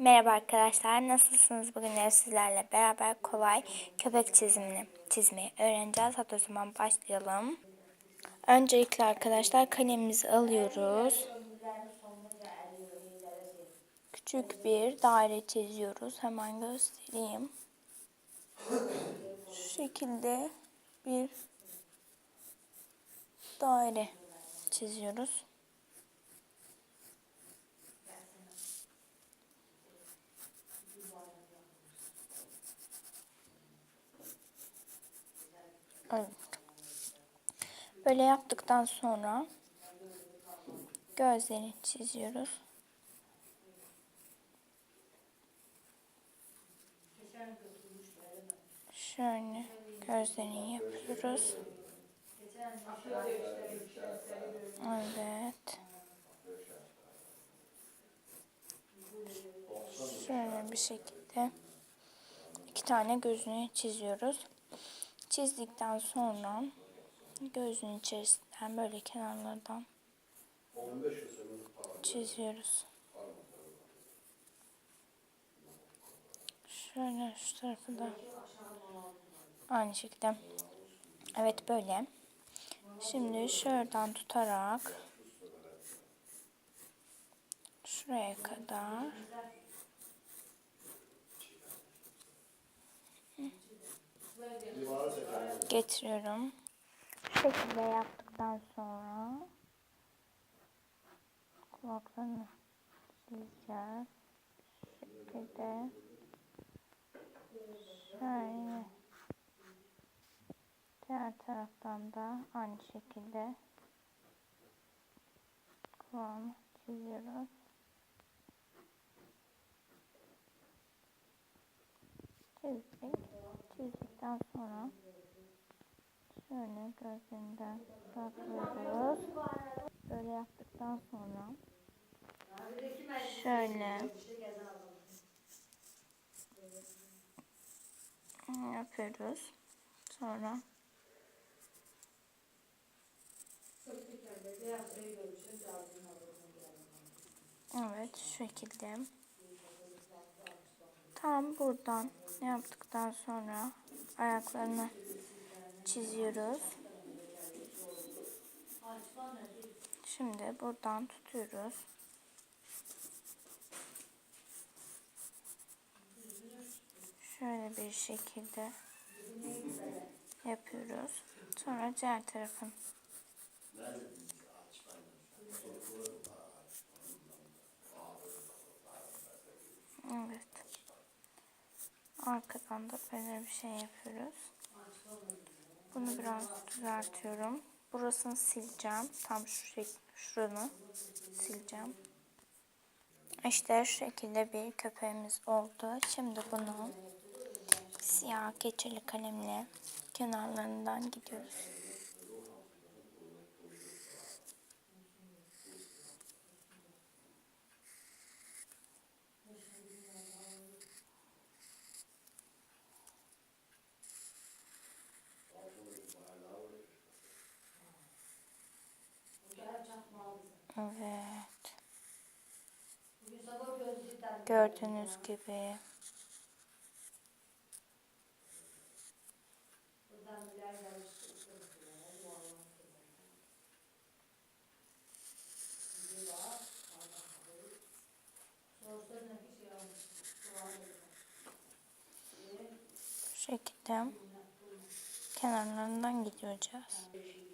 Merhaba arkadaşlar, nasılsınız? Bugün sizlerle beraber kolay köpek çizimini çizmeyi öğreneceğiz. Hadi o zaman başlayalım. Öncelikle arkadaşlar kalemimizi alıyoruz. Küçük bir daire çiziyoruz. Hemen göstereyim. Şu şekilde bir daire çiziyoruz. Evet. Böyle yaptıktan sonra gözlerini çiziyoruz. Şöyle gözlerini yapıyoruz. Evet. Şöyle bir şekilde iki tane gözünü çiziyoruz. Çizdikten sonra gözün içerisinden böyle kenarlardan çiziyoruz. Şöyle şu tarafı da aynı şekilde. Evet böyle. Şimdi şuradan tutarak şuraya kadar getiriyorum. Şu şekilde yaptıktan sonra kulaklarını çizeceğiz. Şu şekilde şöyle diğer taraftan da aynı şekilde kulağını çiziyoruz. Çizdik. Çizdikten sonra şöyle gözlerinden saklıyoruz. Böyle yaptıktan sonra şöyle yapıyoruz. Sonra Evet şu şekilde. Tam buradan yaptıktan sonra ayaklarını çiziyoruz. Şimdi buradan tutuyoruz. Şöyle bir şekilde yapıyoruz. Sonra diğer tarafın Evet. Arkadan da böyle bir şey yapıyoruz. Bunu biraz düzeltiyorum. Burasını sileceğim. Tam şu şuranı sileceğim. İşte şu şekilde bir köpeğimiz oldu. Şimdi bunu siyah keçeli kalemle kenarlarından gidiyoruz. Evet. Gördüğünüz gibi. Şekilde kenarlarından gideceğiz.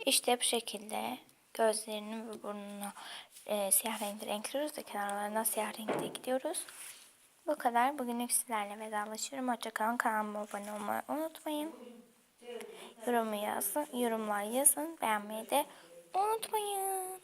İşte bu şekilde gözlerini ve burnunu e, siyah renkli renkliyoruz da kenarlarına siyah renkli gidiyoruz. Bu kadar. Bugünlük sizlerle vedalaşıyorum. Hoşçakalın. Kanalıma abone olmayı unutmayın. Yorumu yazın. Yorumlar yazın. Beğenmeyi de unutmayın.